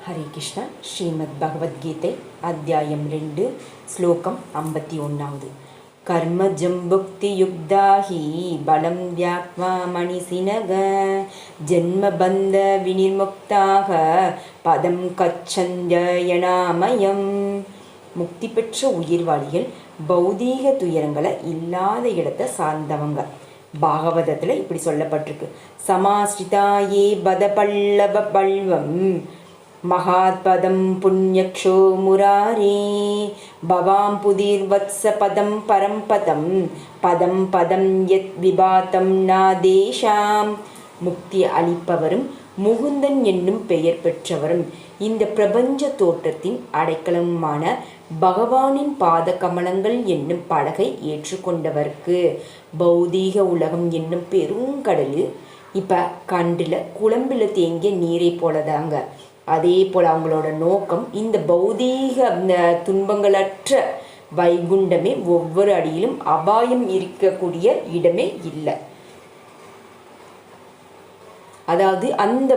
ஹரே கிருஷ்ணா ஸ்ரீமத் பகவத்கீதை அத்தியாயம் ரெண்டு ஸ்லோகம் ஐம்பத்தி ஒன்றாவது கர்மஜம் புக்தி யுக்தாஹி பலம் தியாக்வா மணிசினக ஜென்மபந்த வினிர்முக்தாக பதம் கச்சந்தயனாமயம் முக்தி பெற்ற உயிர்வாளிகள் பௌதீக துயரங்களை இல்லாத இடத்தை சார்ந்தவங்க பாகவதத்தில் இப்படி சொல்லப்பட்டிருக்கு சமாஸ்ரிதாயே பத பல்லவ பல்வம் மகாத்பதம் புண்ணியக்ஷோ முராரே. பவாம் புதிர்வத்ச பதம் பரம் பதம் பதம் பதம் யத் விபாத்தம் நாதேஷாம். முக்தி அளிப்பவரும் முகுந்தன் என்னும் பெயர் பெற்றவரும். இந்த பிரபஞ்ச தோற்றத்தின் அடைக்கலமான பகவானின் பாத கமலங்கள் என்னும் படகை ஏற்றுக்கொண்டவர்க்கு. பௌதீக உலகம் என்னும் பெருங்கடலில் இப்போ கண்டில் குழம்பில் தேங்கிய நீரை போலதாங்க. அதே போல் அவங்களோட நோக்கம் இந்த பௌதீக துன்பங்களற்ற வைகுண்டமே ஒவ்வொரு அடியிலும் அபாயம் இருக்கக்கூடிய இடமே இல்லை. அதாவது அந்த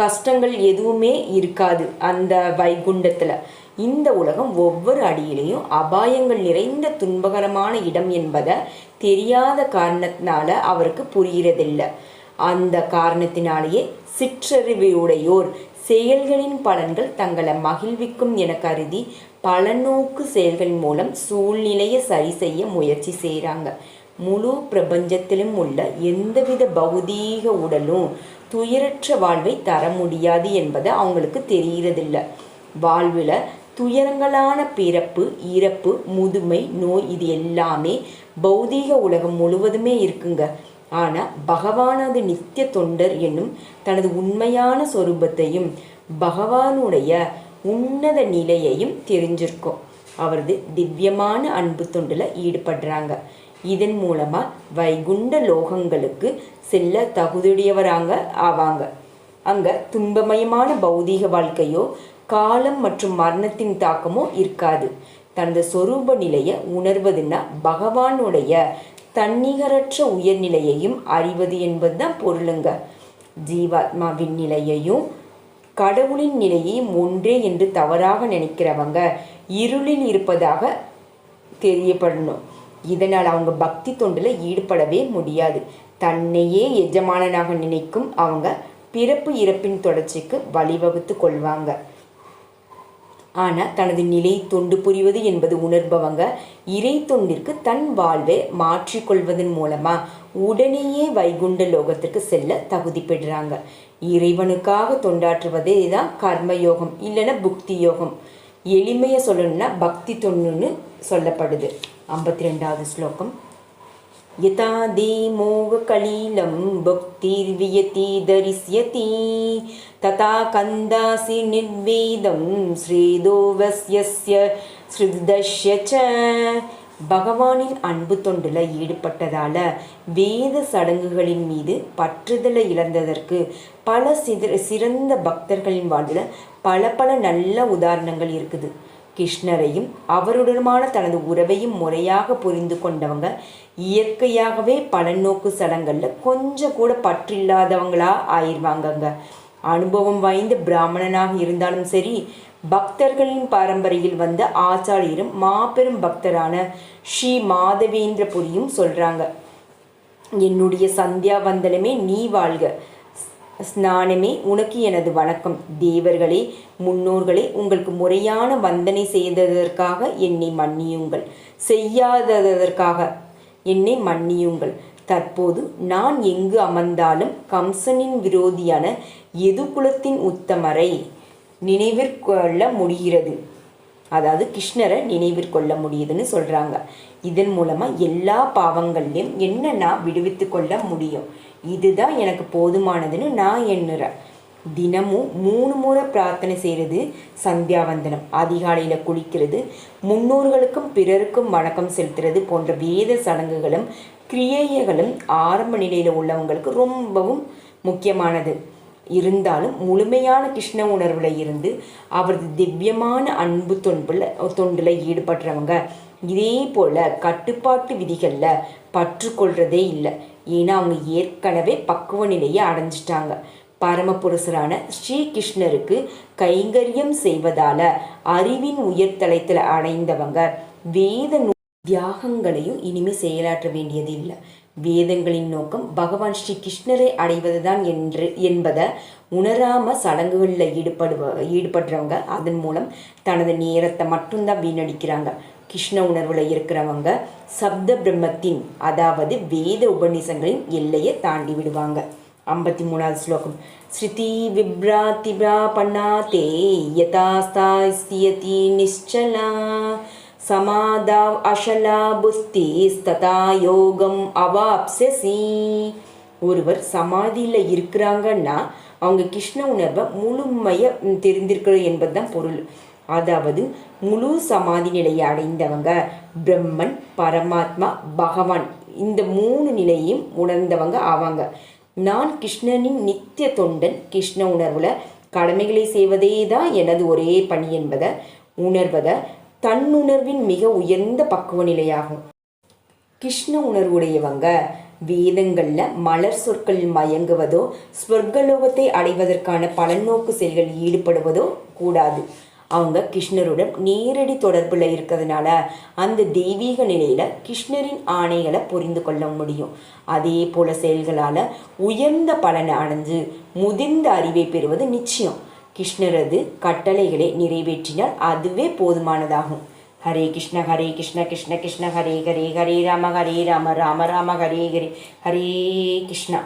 கஷ்டங்கள் எதுவுமே இருக்காது அந்த வைகுண்டத்தில். இந்த உலகம் ஒவ்வொரு அடியிலையும் அபாயங்கள் நிறைந்த துன்பகரமான இடம் என்பதை தெரியாத காரணத்தினால அவருக்கு புரிகிறதில்லை. அந்த காரணத்தினாலேயே சிற்றறிவுடையோர் செயல்களின் பலன்கள் தங்களை மகிழ்விக்கும் என கருதி பலநோக்கு செயல்கள் மூலம் சூழ்நிலையை சரி செய்ய முயற்சி செய்கிறாங்க முழு பிரபஞ்சத்திலும் உள்ள எந்தவித பௌதீக உடலும் துயரற்ற வாழ்வை தர முடியாது என்பது அவங்களுக்கு தெரிகிறதில்ல வாழ்வில் துயரங்களான பிறப்பு இறப்பு முதுமை நோய் இது எல்லாமே பௌதீக உலகம் முழுவதுமே இருக்குங்க. ஆனால் பகவானது நித்திய தொண்டர் என்னும் தனது உண்மையான சொரூபத்தையும் பகவானுடைய உன்னத நிலையையும் தெரிஞ்சிருக்கும். அவரது திவ்யமான அன்பு தொண்டில் ஈடுபடுறாங்க. இதன் மூலமாக வைகுண்ட லோகங்களுக்கு செல்ல தகுதியுடையவராங்க ஆவாங்க. அங்கே துன்பமயமான பௌதீக வாழ்க்கையோ காலம் மற்றும் மரணத்தின் தாக்கமோ இருக்காது. தனது சொரூப நிலையை உணர்வதுன்னா பகவானுடைய தன்னிகரற்ற உயர்நிலையையும் அறிவது என்பதுதான் பொருளுங்க. ஜீவாத்மாவின் நிலையையும் கடவுளின் நிலையையும் ஒன்றே என்று தவறாக நினைக்கிறவங்க இருளில் இருப்பதாக தெரியப்படணும். இதனால் அவங்க பக்தி தொண்டில் ஈடுபடவே முடியாது. தன்னையே எஜமானனாக நினைக்கும் அவங்க பிறப்பு இறப்பின் தொடர்ச்சிக்கு வழிவகுத்து கொள்வாங்க. ஆனால் தனது நிலை தொண்டு புரிவது என்பது உணர்பவங்க இறை தொண்டிற்கு தன் வாழ்வை மாற்றிக்கொள்வதன் மூலமா உடனேயே வைகுண்ட லோகத்திற்கு செல்ல தகுதி பெறுறாங்க இறைவனுக்காக தொண்டாற்றுவதே தான் கர்மயோகம் இல்லைன்னா புக்தி யோகம். எளிமையை சொல்லணும்னா பக்தி தொண்டுன்னு சொல்லப்படுது. ஐம்பத்தி ரெண்டாவது ஸ்லோகம். यथा मोहकलीलं भक्तिर्वियति दरिष्यति तथा कन्दासि निर्वेदं श्रेदो वस्यस्य ஸ்ருதஷ்ய ச பகவானின் அன்பு தொண்டில் ஈடுபட்டதால வேத சடங்குகளின் மீது பற்றுதலை இழந்ததற்கு பல சித சிறந்த பக்தர்களின் வாழ்வில் பல பல நல்ல உதாரணங்கள் இருக்குது கிருஷ்ணரையும் அவருடனான தனது உறவையும் முறையாக புரிந்து கொண்டவங்க இயற்கையாகவே பலநோக்கு சடங்களில் கொஞ்சம் கூட பற்றில்லாதவங்களா ஆயிடுவாங்கங்க அனுபவம் வாய்ந்த பிராமணனாக இருந்தாலும் சரி பக்தர்களின் பாரம்பரியில் வந்த ஆச்சாரியரும் மாபெரும் பக்தரான ஸ்ரீ மாதவேந்திரபுரியும் சொல்றாங்க என்னுடைய சந்தியா வந்தனமே நீ வாழ்க. ஸ்நானமே உனக்கு எனது வணக்கம். தேவர்களே முன்னோர்களே உங்களுக்கு முறையான வந்தனை செய்ததற்காக என்னை மன்னியுங்கள். செய்யாததற்காக என்னை மன்னியுங்கள். தற்போது நான் எங்கு அமர்ந்தாலும் கம்சனின் விரோதியான எதுகுலத்தின் உத்தமரை நினைவிற்கொள்ள முடிகிறது. அதாவது கிருஷ்ணரை நினைவிற்கொள்ள முடியுதுன்னு சொல்கிறாங்க இதன் மூலமாக எல்லா பாவங்கள்லையும் என்ன நான் விடுவித்து கொள்ள முடியும். இதுதான் எனக்கு போதுமானதுன்னு நான் எண்ணுறேன். தினமும் மூணு முறை பிரார்த்தனை செய்கிறது சந்தியாவந்தனம். அதிகாலையில் குளிக்கிறது முன்னோர்களுக்கும் பிறருக்கும் வணக்கம் செலுத்துறது போன்ற வேத சடங்குகளும் கிரியைகளும் ஆரம்ப நிலையில் உள்ளவங்களுக்கு ரொம்பவும் முக்கியமானது. இருந்தாலும் முழுமையான கிருஷ்ண உணர்வில் இருந்து அவரது திவ்யமான அன்பு தொன்பில் தொண்டில் ஈடுபடுறவங்க. இதே போல் கட்டுப்பாட்டு விதிகளில் பற்றுக்கொள்றதே இல்லை. ஏன்னா அவங்க ஏற்கனவே பக்குவ நிலையை அடைஞ்சிட்டாங்க. பரமபுருஷரான ஸ்ரீகிருஷ்ணருக்கு கைங்கரியம் செய்வதால அறிவின் உயர்தலத்தில் அடைந்தவங்க வேத தியாகங்களையும் இனிமே செயலாற்ற வேண்டியது இல்லை வேதங்களின் நோக்கம் பகவான் ஸ்ரீ கிருஷ்ணரை அடைவதுதான் என்று என்பதை உணராம சடங்குகளில் ஈடுபடுவ ஈடுபடுறவங்க அதன் மூலம் தனது நேரத்தை மட்டும்தான் வீணடிக்கிறாங்க. கிருஷ்ண உணர்வில் இருக்கிறவங்க சப்த பிரம்மத்தின் அதாவது வேத உபநிசங்களின் எல்லையை தாண்டி விடுவாங்க. ஐம்பத்தி மூணாவது ஸ்லோகம். ஸ்ருதி விப்ராதிபா பண்ணாதே யதாஸ்தாஸ்தியதி நிஷ்சலா சமாதாவ் அஷலா புஸ்திஸ்ததா யோகம் அவாப்சசி. ஒருவர் சமாதியில் இருக்கிறாங்கன்னா அவங்க கிருஷ்ண உணர்வை முழுமைய தெரிந்திருக்கிறது என்பதுதான் பொருள். அதாவது முழு சமாதி நிலையை அடைந்தவங்க பிரம்மன் பரமாத்மா பகவான் இந்த மூணு நிலையும் உணர்ந்தவங்க ஆவாங்க. நான் கிருஷ்ணனின் நித்திய தொண்டன் கிருஷ்ண உணர்வில் கடமைகளை செய்வதே தான் எனது ஒரே பணி என்பதை உணர்வதை தன்னுணர்வின் மிக உயர்ந்த பக்குவ நிலையாகும். கிருஷ்ண உணர்வுடையவங்க வேதங்களில் மலர் சொற்கள் மயங்குவதோ ஸ்வர்கலோகத்தை அடைவதற்கான பலநோக்கு செயல்களில் ஈடுபடுவதோ கூடாது. அவங்க கிருஷ்ணருடன் நேரடி தொடர்பில் இருக்கிறதுனால அந்த தெய்வீக நிலையில் கிருஷ்ணரின் ஆணைகளை புரிந்து கொள்ள முடியும். அதே போல செயல்களால் உயர்ந்த பலனை அடைஞ்சு முதிர்ந்த அறிவை பெறுவது நிச்சயம். கிருஷ்ணரது கட்டளைகளை நிறைவேற்றினால் அதுவே போதுமானதாகும். ஹரே கிருஷ்ண ஹரே கிருஷ்ண கிருஷ்ண கிருஷ்ண ஹரே ஹரே ஹரே ராம ஹரே ராம ராம ராம ஹரே ஹரே. ஹரே கிருஷ்ணா.